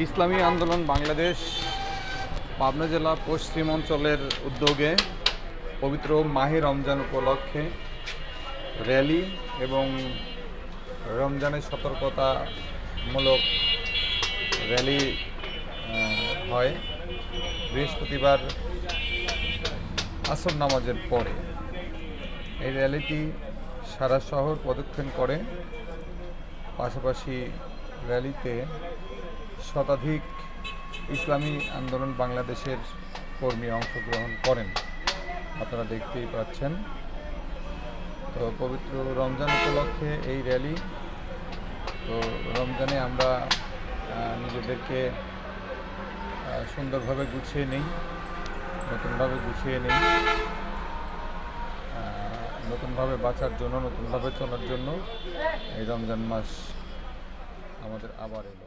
ইসলামী আন্দোলন বাংলাদেশ পাবনা জেলা পশ্চিম অঞ্চলের উদ্যোগে পবিত্র মাহে রমজান উপলক্ষে র্যালি এবং রমজানের সতর্কতামূলক র্যালি হয় বৃহস্পতিবার আসর নামাজের পরে। এই র্যালিটি সারা শহর প্রদক্ষিণ করে। পাশাপাশি র্যালিতে শতাধিক ইসলামী আন্দোলন বাংলাদেশের কর্মী অংশগ্রহণ করেন। আপনারা দেখতেই পাচ্ছেন। তো পবিত্র রমজান উপলক্ষে এই র্যালি, তো রমজানে আমরা নিজেদেরকে সুন্দরভাবে গুছিয়ে নিই, নতুনভাবে গুছিয়ে নিই নতুনভাবে বাঁচার জন্য, নতুনভাবে চলার জন্য এই রমজান মাস আমাদের আবার এলো।